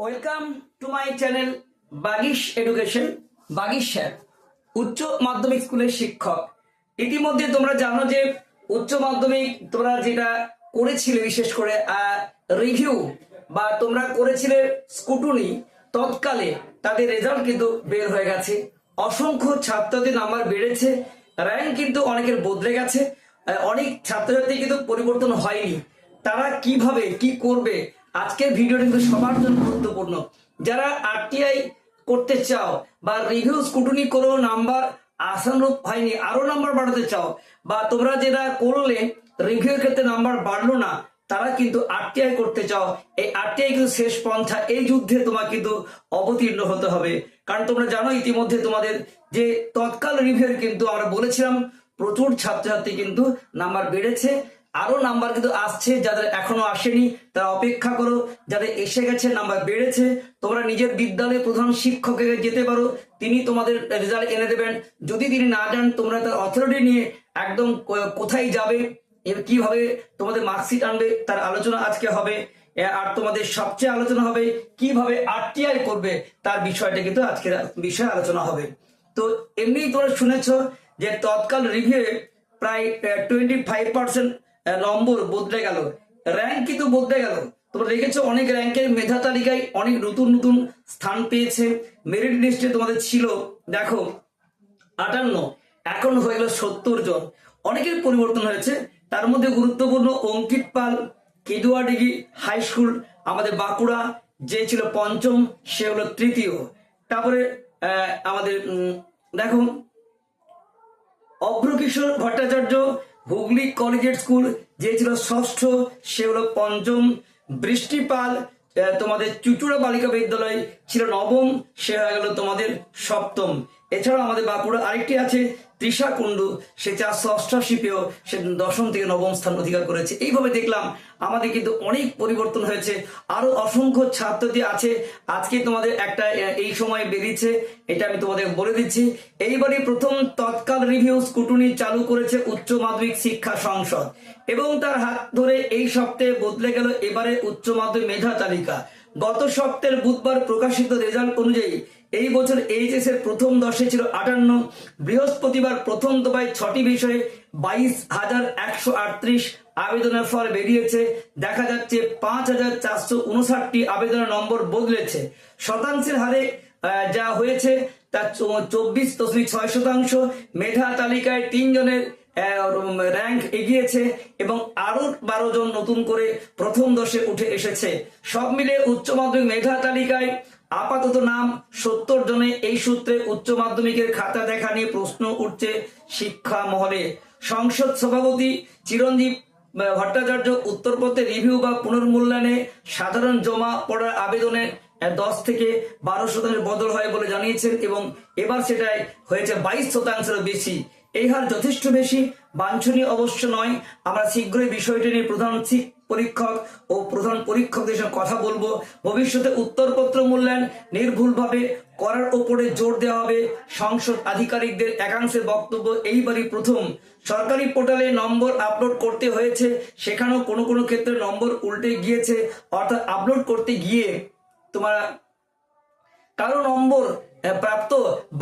Welcome to my channel Bagish education Bagish sir উচ্চ মাধ্যমিক স্কুলের শিক্ষক। ইতিমধ্যে তোমরা জানো যে উচ্চ মাধ্যমিক তোমরা যেটা করেছিলে বিশেষ করে রিভিউ বা তোমরা করেছিলে স্কুটুনি তৎকালে তাদের রেজাল্ট কিন্তু বের হয়ে গেছে। অসংখ্য ছাত্রদের নাম্বার বেড়েছে র্যাঙ্ক কিন্তু অনেকের বদলে গেছে অনেক ছাত্রছাত্রী কিন্তু পরিবর্তন হয়নি। তারা কীভাবে, কি করবে আজকের ভিডিওটা কিন্তু সবার জন্য গুরুত্বপূর্ণ। যারা আরটিআই করতে চাও বা রিভিউ স্কুটনি করেও নাম্বার আসানুরূপ হয়নি, আরও নাম্বার বাড়াতে চাও বা তোমরা যেটা করলে রিভিউ ক্ষেত্রে নাম্বার বাড়লো না, তারা কিন্তু আরটিআই করতে চাও। এই আরটিআই কিন্তু শেষ পন্থা, এই যুদ্ধে তোমার কিন্তু অবতীর্ণ হতে হবে। কারণ তোমরা জানো, ইতিমধ্যে তোমাদের যে তৎকাল রিভিউ কিন্তু আমরা বলেছিলাম, প্রচুর ছাত্রছাত্রী কিন্তু নাম্বার বেড়েছে। আরও নাম্বার কিন্তু আসছে, যাদের এখনও আসেনি, তারা অপেক্ষা করো, যাদের এসে গেছে, নাম্বার বেড়েছে, তোমরা নিজের বিদ্যালয়ে প্রধান শিক্ষকের যেতে পারো, তিনি তোমাদের রেজাল্ট এনে দেবেন। যদি তিনি না যান, তোমরা তার অথরিটি নিয়ে একদম কোথায় যাবে কীভাবে তোমাদের মার্কশিট আনবে, তার আলোচনা আজকে হবে। আর তোমাদের সবচেয়ে আলোচনা হবে, কীভাবে আরটিআই করবে, তার বিষয়টা কিন্তু আজকে বিষয়ে আলোচনা হবে। তো এমনি তোমরা শুনেছ যে তৎকাল রিভিউ প্রায় টোয়েন্টি ফাইভ পার্সেন্ট নম্বর বদলে গেল। র্যাঙ্ক কিন্তু বদলে গেল। তোমরা দেখেছ, অনেক র্যাঙ্কের মেধা তালিকায় অনেক নতুন নতুন স্থান পেয়েছে। মেরিট লিস্টে তোমাদের ছিল, দেখো, আটান্ন। এখন হয়ে গেল সত্তর জন। অনেকের পরিবর্তন হয়েছে। তার মধ্যে গুরুত্বপূর্ণ অঙ্কিত পাল কেদুয়াডিগি হাই স্কুল আমাদের বাঁকুড়া, যে ছিল পঞ্চম, সে হলো তৃতীয়। তারপরে আমাদের দেখো, অভ্রকিশোর ভট্টাচার্য হুগলি কলেজের স্কুল, যে ছিল ষষ্ঠ, সে হলো পঞ্চম। বৃষ্টিপাল তোমাদের চুচুড়া বালিকা বিদ্যালয় ছিল নবম, সে হয়ে গেল তোমাদের সপ্তম। এছাড়াও আমাদের বাঁকুড়া আরেকটি আছে তৃষা কুণ্ডু সে চার ষষ্ঠ শিপেও সে দশম থেকে নবম স্থান অধিকার করেছে। এইভাবে দেখলাম, আমাদের কিন্তু অনেক পরিবর্তন হয়েছে। আরও অসংখ্য ছাত্রী আছে। আজকে তোমাদের একটা এই সময় বেরিয়েছে, এটা আমি তোমাদের বলে দিচ্ছি। এইবারই প্রথম তৎকাল রিভিউ স্কুটুনি চালু করেছে উচ্চ মাধ্যমিক শিক্ষা সংসদ। এবং তার হাত ধরে এই সপ্তাহে বদলে গেল এবারে উচ্চ মাধ্যমিক মেধা তালিকা। গত সপ্তাহের বুধবার প্রকাশিত রেজাল্ট অনুযায়ী এই বছর এইচএস এর প্রথম দশে ছিল আটান্ন, বৃহস্পতিবার প্রথম দফায় ছটি বিষয়ে বাইশ হাজার একশো আটত্রিশ আবেদনের ফল বেরিয়েছে। দেখা যাচ্ছে পাঁচ হাজার চারশো উনষাটটি আবেদনের নম্বর বদলেছে। শতাংশের হারে যা হয়েছে তা চব্বিশ দশমিক ছয় শতাংশ। মেধা তালিকায় তিনজনের র্যাঙ্ক এগিয়েছে এবং আরও বারো জন নতুন করে প্রথম দশে উঠে এসেছে। সব মিলে উচ্চ মাধ্যমিক মেধা তালিকায় আপাতত নাম সত্তর জনে এই সূত্রে উচ্চ মাধ্যমিকের খাতা দেখা নিয়ে প্রশ্ন উঠছে শিক্ষা মহলে। সংসদ সভাপতি চিরঞ্জীব ভট্টাচার্য উত্তরপত্রে রিভিউ বা পুনর্মূল্যায়নে সাধারণ জমা পড়ার আবেদনে দশ থেকে বারো শতাংশ বদল হয় বলে জানিয়েছেন এবং এবার সেটাই হয়েছে বাইশ শতাংশেরও বেশি। এই হার যথেষ্ট বেশি, বাঞ্ছনীয় অবশ্য নয়। আমরা শীঘ্রই বিষয়টি নিয়ে প্রধান পরীক্ষক ও প্রধান পরীক্ষকদের সঙ্গে কথা বলব। ভবিষ্যতে উত্তরপত্র মূল্যায়ন নির্ভুলভাবে করার ওপরে জোর দেওয়া হবে। সংসদ আধিকারিকদের একাংশের বক্তব্য, এইবারই প্রথম। সরকারি পোর্টালে নম্বর আপলোড করতে হয়েছে। সেখানেও কোনো কোনো ক্ষেত্রে নম্বর উল্টে গিয়েছে। অর্থাৎ আপলোড করতে গিয়ে তোমার কারও নম্বর প্রাপ্ত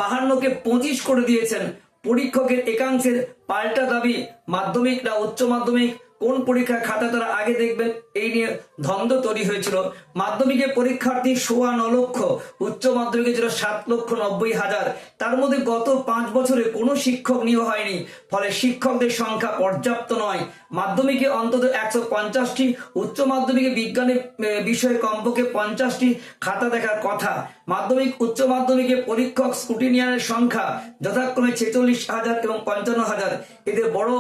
বাহান্নকে পঁচিশ করে দিয়েছেন। পরীক্ষকের একাংশের পাল্টা দাবি, মাধ্যমিক না উচ্চ মাধ্যমিক কোন পরীক্ষার খাতা তারা আগে দেখবেন? এই নিয়ে ধন্দ তৈরি হয়েছিল। মাধ্যমিকে পরীক্ষার্থী সোয়া ন লক্ষ, উচ্চ মাধ্যমিকে ছিল সাত লক্ষ নব্বই হাজার। তার মধ্যে গত পাঁচ বছরে কোনো শিক্ষক নিয়োগ হয়নি, ফলে শিক্ষকদের সংখ্যা পর্যাপ্ত নয়। মাধ্যমিকে অন্তত একশো পঞ্চাশটি, উচ্চ মাধ্যমিকে বিজ্ঞানের বিষয়ে কমপক্ষে পঞ্চাশটি খাতা দেখার কথা। মাধ্যমিক, উচ্চ মাধ্যমিকে পরীক্ষক স্কুটিনিয়ানের সংখ্যা যথাক্রমে ছেচল্লিশ হাজার এবং পঞ্চান্ন হাজার। এদের বড়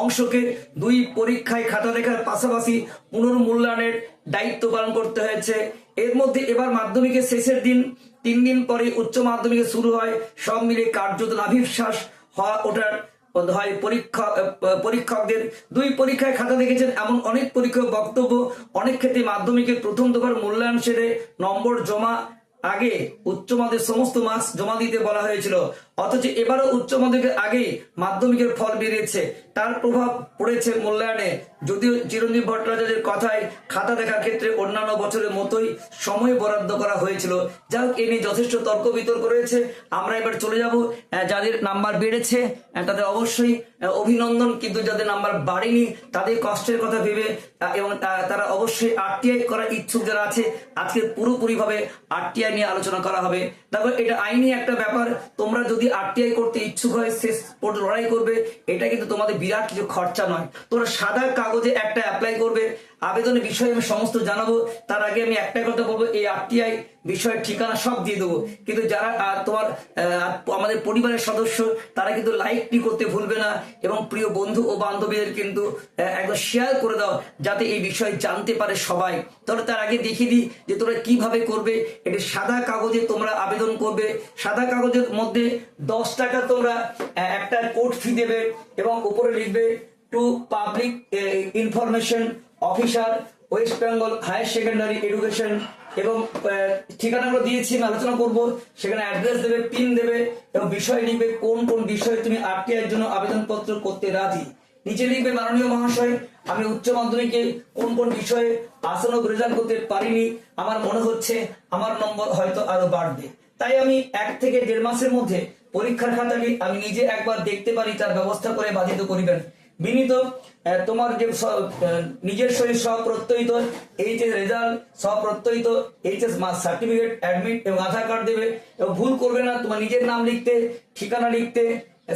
অংশকে দুই পরীক্ষায় খাতা দেখার পাশাপাশি পুনর্মূল্যায়নের দায়িত্ব পালন করতে হয়েছে। এর মধ্যে এবার মাধ্যমিকের শেষের দিন, তিন দিন পরে উচ্চ মাধ্যমিকে শুরু হয়। সব মিলে কার্যত নাভিশ্বাস হওয়া ওঠার হয়। পরীক্ষা পরীক্ষকদের দুই পরীক্ষায় খাতা দেখেছেন এমন অনেক পরীক্ষক বক্তব্য। অনেক ক্ষেত্রে মাধ্যমিকের প্রথম দফার মূল্যায়ন সেরে নম্বর জমা আগে উচ্চ মাধ্যমিক সমস্ত মার্কস জমা দিতে বলা হয়েছিল। অথচ এবারও উচ্চ মাধ্যমিকের আগে মাধ্যমিকের ফল বেরিয়েছে। তার প্রভাব পড়েছে মূল্যায়নে। যদিও চিরঞ্জীব ভট্টাচার্যের কথায় খাতা দেখার ক্ষেত্রে অন্যান্য বছরের মতোই সময় বরাদ্দ করা হয়েছিল। যাই হোক, এ নিয়ে যথেষ্ট তর্ক বিতর্ক রয়েছে। আমরা এবার চলে যাব যাদের নাম্বার বেড়েছে তাদের অবশ্যই অভিনন্দন। কিন্তু যাদের নাম্বার বাড়েনি, তাদের কষ্টের কথা ভেবে এবং তারা অবশ্যই আরটিআই করার ইচ্ছুক যারা আছে, আজকে পুরোপুরিভাবে আরটিআই নিয়ে আলোচনা করা হবে। দেখো, এটা আইনি একটা ব্যাপার। তোমরা যদি আরটিআই করতে ইচ্ছুক হয় শেষ লড়াই করবে, এটা কিন্তু তোমাদের বিরাট কিছু খরচা নয়। তোমরা সাদা কাগজে একটা অ্যাপ্লাই করবে আবেদনের বিষয়ে আমি সমস্ত জানাব। তার আগে আমি একটাই কথা বলব, এই আরটিআই বিষয়ের ঠিকানা সব দিয়ে দেবো। কিন্তু যারা তোমার আমাদের পরিবারের সদস্য, তারা কিন্তু লাইকটি করতে ভুলবে না এবং প্রিয় বন্ধু ও বান্ধবীদের কিন্তু একদম শেয়ার করে দাও, যাতে এই বিষয়ে জানতে পারে সবাই। তাহলে তার আগে দেখিয়ে দিই যে তোমরা কীভাবে করবে। এটি সাদা কাগজে তোমরা আবেদন করবে। সাদা কাগজের মধ্যে দশ টাকা তোমরা একটা কোড ফি দেবে এবং উপরে লিখবে to public information officer, west Bengal higher secondary education এবং ঠিকানাগুলো দিয়েছি, আমি আলোচনা করব। সেখানে অ্যাড্রেস দেবে, পিন দেবে এবং বিষয় লিখবে, কোন কোন বিষয়ে তুমি এর জন্য আবেদনপত্র করতে রাজি। নিচে লিখবে, মাননীয় মহাশয়, আমি উচ্চ মাধ্যমিকে কোন কোন বিষয়ে আসনক রেজাল্ট করতে পারিনি। আমার মনে হচ্ছে আমার নম্বর হয়তো আরও বাড়বে। তাই আমি এক থেকে দেড় মাসের মধ্যে পরীক্ষার খাতাটি আমি নিজে একবার দেখতে পারি, তার ব্যবস্থা করে বাধিত করিবেন। বিনীত তোমার যে নিজের শরীর H S result স্বপ্রত্যয়িত H S marks certificate, admit এবং আধার কার্ড দেবে। এবং ভুল করবে না, তোমার নিজের নাম লিখতে, ঠিকানা লিখতে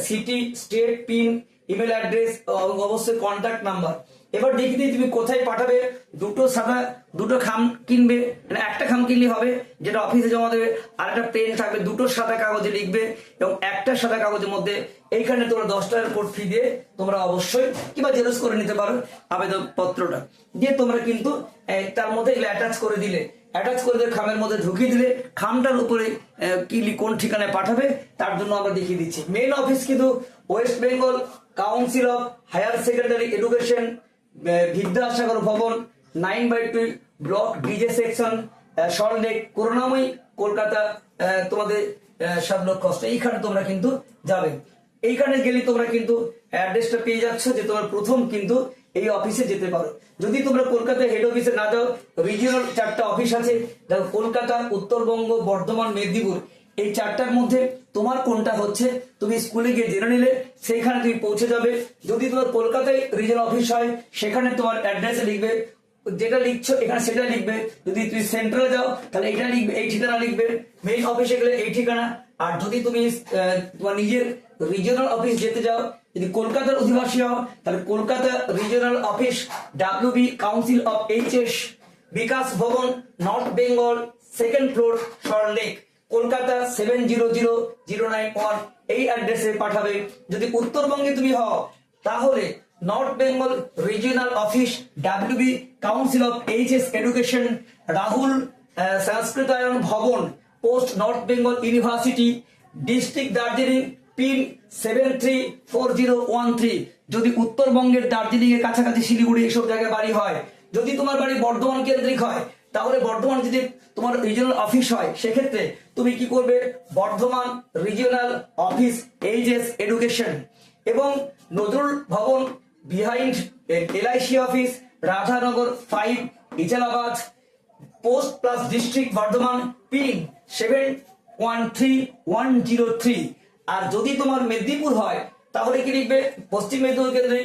city, state, pin, email address এবং অবশ্যই কন্ট্যাক্ট নাম্বার। এবার দেখি দিই তুমি কোথায় পাঠাবে। দুটো সাদা, দুটো খাম কিনবে মানে একটা খাম কিনলে হবে, যেটা অফিসে জমা দেবে, আর একটা পেন থাকবে, দুটো সাদা কাগজে লিখবে, এবং একটা সাদা কাগজের মধ্যে এইখানে তোমরা দশ টাকার কোড ফি দিয়ে তোমরা অবশ্যই কিংবা জেরক্স করে নিতে পারো আবেদন পত্রটা দিয়ে তোমরা কিন্তু তার মধ্যে এগুলো অ্যাটাচ করে দিলে। অ্যাটাচ করে দিয়ে খামের মধ্যে ঢুকিয়ে দিলে খামটার উপরে কি কোন ঠিকানায় পাঠাবে তার জন্য আমরা দেখিয়ে দিচ্ছি। মেন অফিস কিন্তু west Bengal council of higher secondary education Vidyasagar Bhavan nine by two block DJ section Salt Lake Karunamoyee Kolkata তোমাদের সাত লক্ষ এইখানে তোমরা কিন্তু যাবে। এইখানে গেলে তোমরা কিন্তু অ্যাড্রেসটা পেয়ে যাচ্ছ যে তোমার প্রথম কিন্তু এই অফিসে যেতে পারো। যদি তোমরা কলকাতা হেড অফিসে না যাও রিজিওনাল চারটা অফিস আছে। দেখো, কলকাতা, উত্তরবঙ্গ, বর্ধমান, মেদিনীপুর, এই চারটার মধ্যে তোমার কোনটা হচ্ছে, তুমি স্কুলে গিয়ে জেনে নিলে, সেইখানে তুমি পৌঁছে যাবে। যদি তোমার কলকাতায় রিজিওনাল অফিস হয়, সেখানে তোমার অ্যাড্রেসে লিখবে। যেটা লিখছো, এখানে সেটা লিখবে। যদি তুমি সেন্ট্রালে যাও, তাহলে এইটা লিখবে, এই ঠিকানা লিখবে। মেইন অফিসে গেলে এই ঠিকানা। আর যদি তুমি তোমার নিজের রিজিওনাল অফিস যেতে যাও যদি কলকাতার অধিবাসী হও, তাহলে Kolkata regional office WB council of HS Bikash Bhavan north Bengal second floor Salt Lake Kolkata seven zero zero zero nine one এই অ্যাড্রেসে পাঠাবে। যদি উত্তরবঙ্গে তুমি হও, তাহলে north Bengal regional office WB council of HS education Rahul Sanskritayan Bhavan post north Bengal university, district Darjeeling, pin seven three four zero one three. যদি উত্তরবঙ্গের দার্জিলিং এর কাছাকাছি শিলিগুড়ি এইসব জায়গায় বাড়ি হয়, যদি তোমার বাড়ি বর্ধমান কেন্দ্রিক হয়, তাহলে বর্ধমান যদি তোমার রিজিওনাল অফিস হয়, সেক্ষেত্রে তুমি কি করবে? Bardhaman regional office HS education এবং Nazrul Bhavan behind LIC office Radhanagar five Ijalabad post plus district Bardhaman pin seven one three one zero three আর যদি তোমার মেদিনীপুর হয়, তাহলে কি লিখবে? পশ্চিম মেদিনীপুর কেন্দ্রে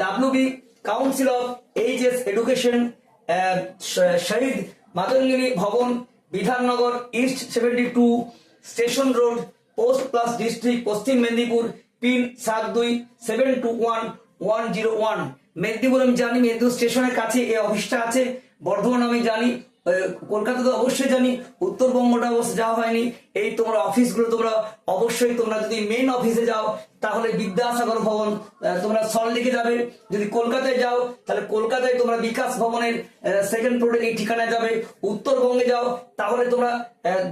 WB council of HS education Shahid Matangini Bhavan, Bidhannagar east seventy two station road post plus district Paschim Medinipur pin সাত দুই seven two one one zero one Medinipur আমি জানি, মেদিনীপুর স্টেশনের কাছে, এই অফিসটা আছে। বর্ধমান আমি জানি। কলকাতা তো অবশ্যই জানি, উত্তরবঙ্গটা অবশ্য যাওয়া হয়নি। এই তোমরা অফিসগুলো তোমরা অবশ্যই, তোমরা যদি মেন অফিসে যাও, তাহলে বিদ্যাসাগর ভবন তোমরা সল্টলেকে যাবে। যদি কলকাতায় যাও, তাহলে কলকাতায় তোমরা বিকাশ ভবনের সেকেন্ড ফ্লোরে এই ঠিকানায় যাবে। উত্তরবঙ্গে যাও, তাহলে তোমরা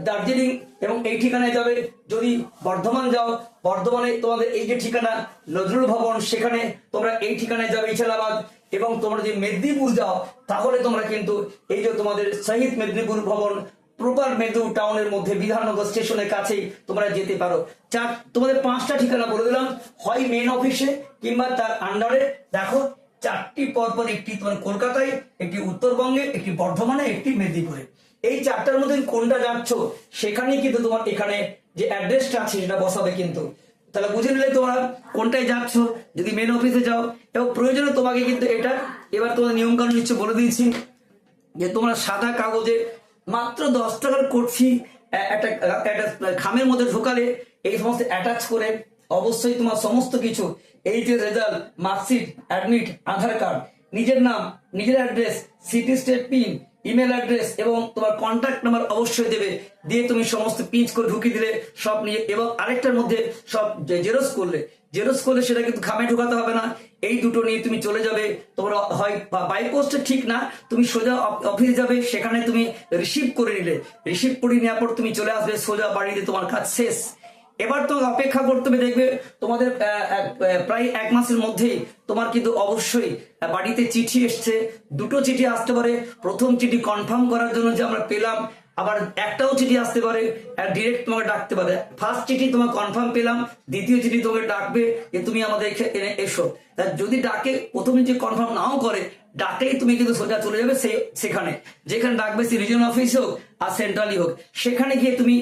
দার্জিলিং এবং এই ঠিকানায় যাবে। যদি বর্ধমান যাও, বর্ধমানে তোমাদের এই যে ঠিকানা, নজরুল ভবন, সেখানে তোমরা এই ঠিকানায় যাবে ইছালাবাদ। এবং তোমরা যদি মেদিনীপুর যাও, তাহলে তোমরা কিন্তু এই যে তোমাদের শহীদ মেদিনীপুর ভবন, প্রপার মেদু টাউনের মধ্যে বিধাননগর স্টেশনের কাছেই তোমরা যেতে পারো। চার, তোমাদের পাঁচটা ঠিকানা বলে দিলাম। হয় মেন অফিসে কিংবা তার আন্ডারে দেখো, চারটি পরপর একটি তোমার কলকাতায়, একটি উত্তরবঙ্গে, একটি বর্ধমানে, একটি মেদিনীপুরে। এই চারটার মধ্যে কোনটা যাচ্ছ, সেখানেই কিন্তু তোমার এখানে যে অ্যাড্রেসটা আছে সেটা বসাবে কিন্তু। তাহলে বুঝে নিলে তোমরা কোনটায় যাচ্ছ, যদি মেন অফিসে যাও। এবং প্রয়োজনে তোমাকে কিন্তু এটা এবার তোমাদের নিয়ম কানুন নিশ্চয় বলে দিয়েছি, যে তোমরা সাদা কাগজে মাত্র দশ টাকার করছি একটা একটা খামের মধ্যে ঢোকালে এই সমস্ত অ্যাটাচ করে অবশ্যই তোমার সমস্ত কিছু এই যে result marksheet admit Aadhaar card নিজের নাম, নিজের address city state pin email address এবং তোমার কন্ট্যাক্ট নাম্বার অবশ্যই দেবে। দিয়ে তুমি সমস্ত পিঞ্চ করে ঢুকিয়ে দিলে, সব নিয়ে এবং আরেকটার মধ্যে সব জেরক্স করলে জেরক্স করলে সেটা কিন্তু ঘামে ঢোকাতে হবে না। এই দুটো নিয়ে তুমি চলে যাবে। তোমরা হয় বাই পোস্টে ঠিক না, তুমি সোজা অফিসে যাবে, সেখানে তুমি রিসিভ করে নিলে। রিসিভ করে নেওয়ার পর তুমি চলে আসবে, সোজা বাড়িতে তোমার কাজ শেষ। এবার তো অপেক্ষা করতে হবে, দেখবে তোমাদের প্রায় এক মাসের মধ্যেই তোমার কিন্তু অবশ্যই বাড়িতে চিঠি এসছে। দুটো চিঠি আসতে পারে। প্রথম চিঠি কনফার্ম করার জন্য যে আমরা পেলাম, আবার একটাও চিঠি আসতে পারে ডিরেক্ট তোমাকে ডাকতে পারে। ফার্স্ট চিঠি তোমার কনফার্ম পেলাম, দ্বিতীয় চিঠি তোমাকে ডাকবে যে তুমি আমাদের এনে এসো। যদি ডাকে, প্রথমে যে কনফার্ম নাও করে ডাকলেই তুমি কিন্তু সোজা চলে যাবে সে সেখানে। যেখানে ডাকবে সে রিজিয়ন অফিস হোক আর সেন্ট্রালি হোক। সেখানে গিয়ে তুমি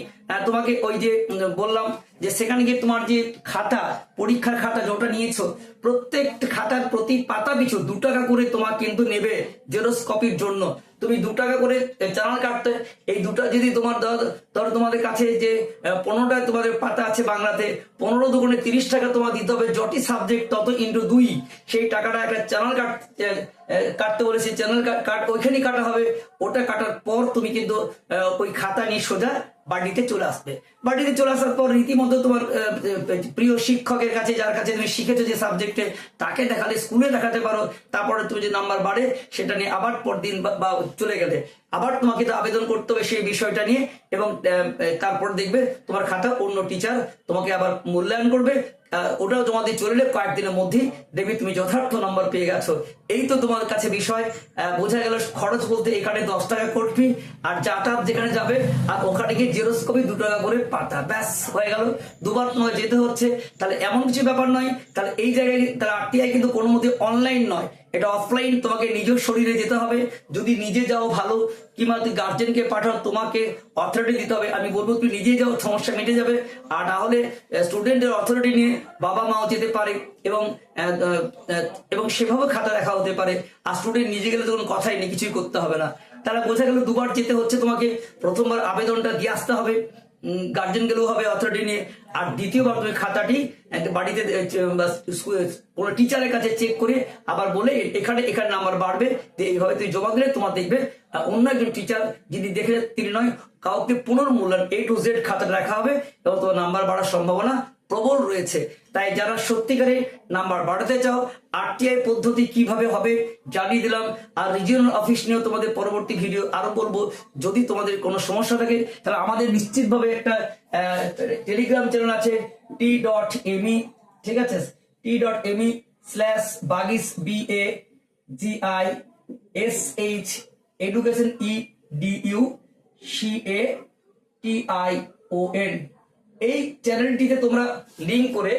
তোমাকে ওই যে বললাম যে সেখানে গিয়ে তোমার যে খাতা পরীক্ষার খাতা যেটা নিয়েছো, প্রত্যেক খাতার প্রতি পাতা পিছু দু টাকা করে তোমার কিন্তু নেবে জেরক্স কপির জন্য। তুমি দু টাকা করে চালান কাটতে, এই দুটা যদি তোমার ধর- তোমাদের কাছে যে পনেরোটা তোমাদের পাতা আছে বাংলাতে, পনেরো দুগুণে তিরিশ টাকা তোমার দিতে হবে যটি সাবজেক্ট তত ইন্টু দুই। সেই টাকাটা একটা চ্যানেল কাট কাটতে বলে সেই চ্যানেল কাট, ওইখানেই কাটা হবে। ওটা কাটার পর তুমি কিন্তু ওই খাতা নিয়ে সোজা বাড়িতে চলে আসবে। বাড়িতে চলে আসার পর রীতিমতো তোমার প্রিয় শিক্ষকের কাছে, যার কাছে তুমি শিখেছো যে সাবজেক্টে তাকে দেখালে স্কুলে দেখাতে পারো, তারপরে তুমি যে নাম্বার বাড়ে, সেটা নিয়ে আবার পরদিন বা- চলে গেলে। আবার তোমাকে তো আবেদন করতে হবে সেই বিষয়টা নিয়ে, এবং তারপর দেখবে তোমার খাতা অন্য টিচার তোমাকে আবার মূল্যায়ন করবে ওটাও তোমাদের চলে কয়েকদিনের মধ্যেই দেখবে তুমি যথার্থ নাম্বার পেয়ে গেছো। এই তো তোমার কাছে বিষয়। বোঝা গেল খরচ বলতে এখানে দশ টাকা করবি আর যাতায়াত যেখানে যাবে, আর ওখানে গিয়ে জেরক্স কপি দু টাকা করে পাতা। ব্যাস, হয়ে গেল। দুবার তোমার যেতে হচ্ছে। তাহলে এমন কিছু ব্যাপার নয়। তাহলে এই জায়গায়, তাহলে আরটিআই কিন্তু কোনো মধ্যে অনলাইন নয়। এটা অফলাইন তোমাকে নিজের শরীরে যেতে হবে। যদি নিজে যাও ভালো, কিংবা তুই গার্জেনকে পাঠাও, তোমাকে অথরিটি দিতে হবে। আমি বলব তুমি নিজে যাও, সমস্যা মিটে যাবে। আর না হলে স্টুডেন্টের অথরিটি নিয়ে বাবা মাও যেতে পারে এবং এবং সেভাবে খাতা দেখা হতে পারে। আর স্টুডেন্ট নিজে গেলে তো কোনো কথাই নেই, কিছুই করতে হবে না। তাহলে বোঝা গেল, দুবার যেতে হচ্ছে তোমাকে। প্রথমবার আবেদনটা দিয়ে আসতে হবে। গার্জেন গেলেও হবে অথরিটি নিয়ে। আর দ্বিতীয়বার তুমি খাতাটি বাড়িতে কোনো টিচারের কাছে চেক করে আবার বলে এখানে এখানে নাম্বার বাড়বে এইভাবে তুমি জমা দিলে তোমার দেখবে অন্য একজন টিচার যিনি দেখে, তিনি নয়, কাউকে পুনর্মূল্যায়ন এ টু জেড খাতাটা রাখা হবে এবং তোমার নাম্বার বাড়ার সম্ভাবনা প্রবল রয়েছে। তাই যারা সত্যিকারে নাম্বার বাড়াতে চাও আরটিআই পদ্ধতি কীভাবে হবে জানিয়ে দিলাম। আর রিজিয়নাল অফিস নিয়েও তোমাদের পরবর্তী ভিডিও আরও বলব। যদি তোমাদের কোনো সমস্যা থাকে, তাহলে আমাদের নিশ্চিতভাবে একটা টেলিগ্রাম চ্যানেল আছে টি ডট এমই ঠিক আছে? T dot me slash Bagish B A G I S H education E D U C A T I O N এই চ্যানেলটিতে তোমরা লিঙ্ক করে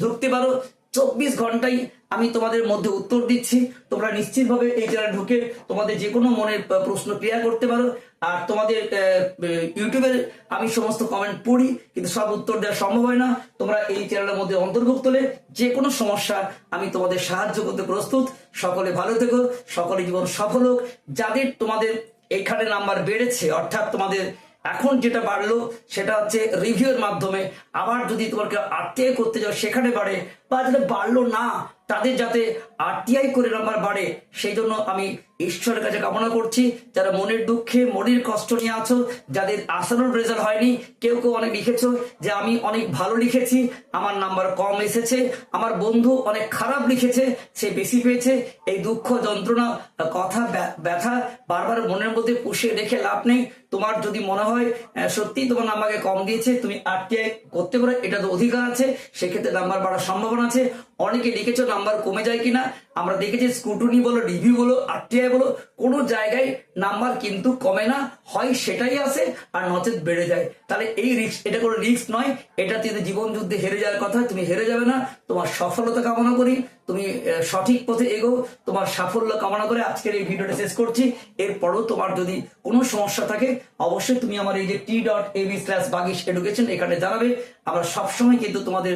ঢুকতে পারো। চব্বিশ ঘন্টাই আমি তোমাদের মধ্যে উত্তর দিচ্ছি। তোমরা নিশ্চিতভাবে এই চ্যানেল ঢুকে তোমাদের যে কোনো মনের প্রশ্ন ক্লিয়ার করতে পারো। আর তোমাদের আহ, ইউটিউবের আমি সমস্ত কমেন্ট পড়ি কিন্তু সব উত্তর দেওয়া সম্ভব হয় না। তোমরা এই চ্যানেলের মধ্যে অন্তর্ভুক্ত হলে যে কোনো সমস্যা আমি তোমাদের সাহায্য করতে প্রস্তুত। সকলে ভালো থেকো সকলে জীবন সফল হোক। যাদের তোমাদের এখানে নাম্বার বেড়েছে অর্থাৎ তোমাদের এখন যেটা বাড়লো, সেটা হচ্ছে রিভিউর মাধ্যমে। আবার যদি তোমাকে আরটিআই করতে যাও, সেখানে বাড়ে, বা যেটা বাড়লো না, তাদের যাতে আরটিআই করে নাম্বার বাড়ে, সেই জন্য আমি ঈশ্বরের কাছে কামনা করছি যারা মনের দুঃখে মনের কষ্ট নিয়ে আছো যাদের আসানোর রেজাল্ট হয়নি কেউ কেউ অনেক লিখেছো যে আমি অনেক ভালো লিখেছি আমার নাম্বার কম এসেছে আমার বন্ধু অনেক খারাপ লিখেছে সে বেশি পেয়েছে এই দুঃখ যন্ত্রণা কথা ব্যথা বারবার মনের মধ্যে পুষে রেখে লাভ নেই। তোমার যদি মনে হয় আহ, সত্যিই তোমার নাম্বারকে কম দিয়েছে তুমি আরটিআই করতে পারো এটা তো অধিকার আছে সেক্ষেত্রে নাম্বার বাড়ার সম্ভাবনা আছে। অনেকে লিখেছো নাম্বার কমে যায় কিনা আমরা দেখেছি স্কুটুনি বলো রিভিউ বলো আরটিআই বলো কোনো জায়গায় নাম্বার কিন্তু কমে না, হয় সেটাই আসে আর নচেত বেড়ে যায়। তাহলে এই রিস্ক এটা কোনো রিস্ক নয়, এটা যদি জীবন যুদ্ধে হেরে যাওয়ার কথা, তুমি হেরে যাবে না। তোমার সফলতা কামনা করি, তুমি সঠিক পথে এগো তোমার সাফল্য কামনা করে আজকের এই ভিডিওটা শেষ করছি। এরপরও তোমার যদি কোনো সমস্যা থাকে, অবশ্যই তুমি আমার এই যে T dot AB slash Bagish education এখানে জানাবে। আমরা সবসময় কিন্তু তোমাদের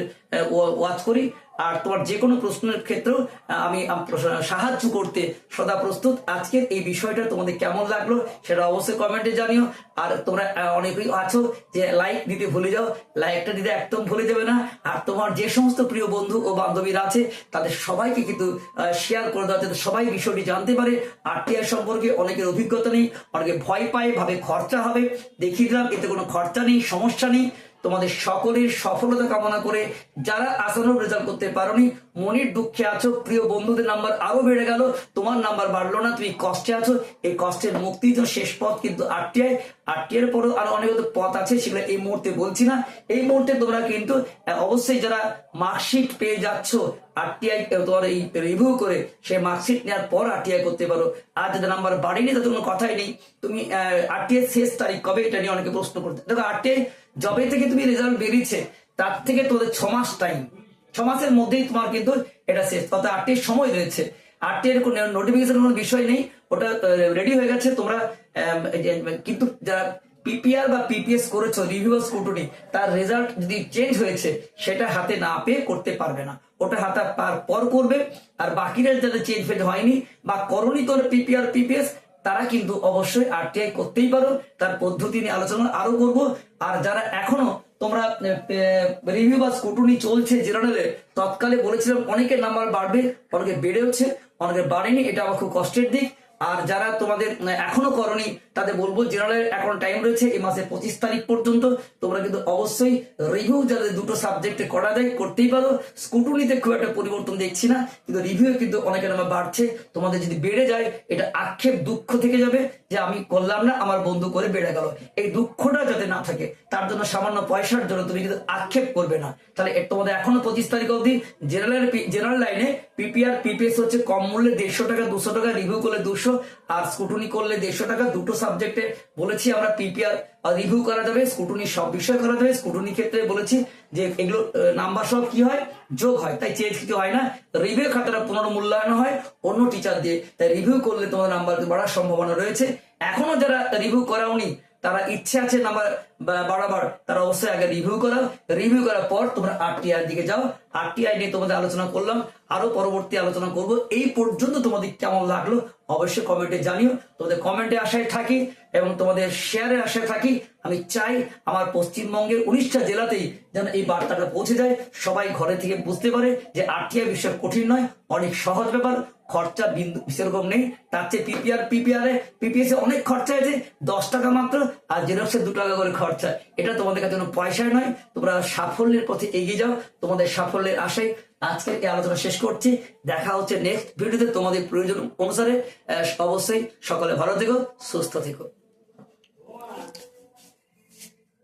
ওয়াচ করি। আর তোমার যে কোনো প্রশ্নের ক্ষেত্রেও আমি সাহায্য করতে সদা প্রস্তুত। আজকের এই বিষয়টা তোমাদের কেমন লাগল সেটা অবশ্যই কমেন্টে জানিও। আর তোমরা অনেকেই আছো যে লাইক দিতে ভুলে যাও। লাইকটা দিতে একদম ভুলে যাবে না। আর তোমার যে সমস্ত প্রিয় বন্ধু ও বান্ধবীরা আছে, তাদের সবাইকে কিন্তু শেয়ার করে দেওয়া যাতে সবাই বিষয়টি জানতে পারে। আরটিআই সম্পর্কে অনেকের অভিজ্ঞতা নেই, অনেকে ভয় পায়, ভাবে খরচা হবে। দেখিয়ে দিলাম, এতে কোনো খরচা নেই, সমস্যা নেই। তোমাদের সকলের সফলতা কামনা করে যারা আসানোর রেজাল্ট করতে পারোনি, মনির দুঃখে আছো, প্রিয় বন্ধুদের নাম্বার আরও বেড়ে গেল, তোমার নাম্বার বাড়লো না, তুমি কষ্টে আছো, এই কষ্টের মুক্তির জন্য শেষ পথ কিন্তু আটটিয়ায় আটটিয়ার পরেও আরও অনেক পথ আছে, সেগুলো এই মুহূর্তে বলছি না, এই মুহূর্তে তোমরা কিন্তু, অবশ্যই যারা মার্কশিট পেয়ে যাচ্ছ আরটিআই তোমার এই রিভিউ করে সেই মার্কশিট নেওয়ার পর আরটিআই করতে পারো। আর যাদের নাম্বার বাড়িনি তাদের কোনো কথাই নেই। তুমি আরটিআই শেষ তারিখ, কবে এটা নিয়ে অনেকে প্রশ্ন করতে। দেখো আরটিআই জবে থেকে তুমি রেজাল্ট বেরিয়েছে, তার থেকে তোমাদের ছ মাস টাইম ছ মাসের মধ্যেই তোমার কিন্তু এটা শেষ। অর্থাৎ আটটির সময় রয়েছে। আটটির কোনো নোটিফিকেশন কোনো বিষয় নেই। ওটা রেডি হয়ে গেছে। তোমরা কিন্তু যারা পিপিআর বা পিপিএস করেছ রিভিউ স্কুটনি তার রেজাল্ট যদি চেঞ্জ হয়েছে, সেটা হাতে না পেয়ে করতে পারবে না। ওটা হাতা পার পর করবে। আর বাকিরা যাদের চেঞ্জ ফেল হয়নি বা করণী তোর পিপিআর পিপিএস তারা কিন্তু অবশ্যই আরটিআই করতেই পারো। তার পদ্ধতি নিয়ে আলোচনা আরও করব। আর যারা এখনও তোমরা রিভিউ বা স্কুটনি চলছে জেনারেলে তৎকালে বলেছিলাম, অনেকের নাম্বার বাড়বে অনেকে বেড়েওছে অনেকে বাড়েনি, এটা আমার খুব কষ্টের দিক। আর যারা তোমাদের আহ, এখনও করনি তাদের বলব জেনারেল এখন টাইম রয়েছে এই মাসের পঁচিশ তারিখ পর্যন্ত। তোমরা কিন্তু অবশ্যই রিভিউ যাদের দুটো সাবজেক্টে করা যায় করতেই পারো। স্কুটুনিতে খুব একটা পরিবর্তন দেখছি না কিন্তু রিভিউ কিন্তু অনেকের নাম্বার বাড়ছে। তোমাদের যদি বেড়ে যায় এটা আক্ষেপ দুঃখ থেকে যাবে যে আমি করলাম না আমার বন্ধু করে বেড়ে গেল। এই দুঃখটা যাতে না থাকে তার জন্য সামান্য পয়সার জন্য তুমি কিন্তু আক্ষেপ করবে না। তাহলে তোমাদের এখনও পঁচিশ তারিখ অবধি জেনারেল জেনারেল লাইনে পিপিআর পিপিএস হচ্ছে কম মূল্যে দেড়শো টাকা দুশো টাকা রিভিউ করলে দুশো আর স্কুটুনি করলে দেড়শো টাকা। দুটো সাবজেক্টে বলেছি আমরা পিপিআর রিভিউ করা যাবে, স্কুটুনি সব বিষয় করা যাবে। স্কুটুনি ক্ষেত্রে বলেছি যে এগুলো নাম্বার সব কি হয়? যোগ হয়, তাই চেঞ্জ কিছু হয় না। রিভিউ খাতাটা পুনর্মূল্যায়ন হয় অন্য টিচার দিয়ে। তাই রিভিউ করলে তোমার নাম্বার বাড়ার সম্ভাবনা রয়েছে। এখনও যারা রিভিউ করাওনি তারা ইচ্ছে আছে নাম্বার বা- বাড়াবার তারা অবশ্যই আগে রিভিউ করাও রিভিউ করার পর তোমরা আরটিআই দিকে যাও। আরটিআই নিয়ে তোমাদের আলোচনা করলাম। আরও পরবর্তী আলোচনা করব। এই পর্যন্ত তোমাদের কেমন লাগল অবশ্যই কমেন্টে জানিও। তোমাদের কমেন্টে আশায় থাকি এবং তোমাদের শেয়ারে আশায় থাকি। আমি চাই আমার পশ্চিমবঙ্গের উনিশটা জেলাতেই যেন এই বার্তাটা পৌঁছে যায়। সবাই ঘরে থেকে বুঝতে পারে যে আরটিআই বিষয় কঠিন নয়, অনেক সহজ ব্যাপার। খরচা বিন্দু সেরকম নেই। তার চেয়ে পিপিআর পিপিআর পিপিএস এ অনেক খরচা আছে। দশ টাকা মাত্র আর জেরক্সে দু টাকা করে খরচা। এটা তোমাদের কাছে কোনো পয়সায় নয়। তোমরা সাফল্যের পথে এগিয়ে যাও। তোমাদের সাফল্যের আশায় আজকে এই আলোচনা শেষ করছি। দেখা হচ্ছে নেক্সট ভিডিওতে তোমাদের প্রয়োজন অনুসারে। অবশ্যই সকলে ভালো থেকো, সুস্থ থেকো।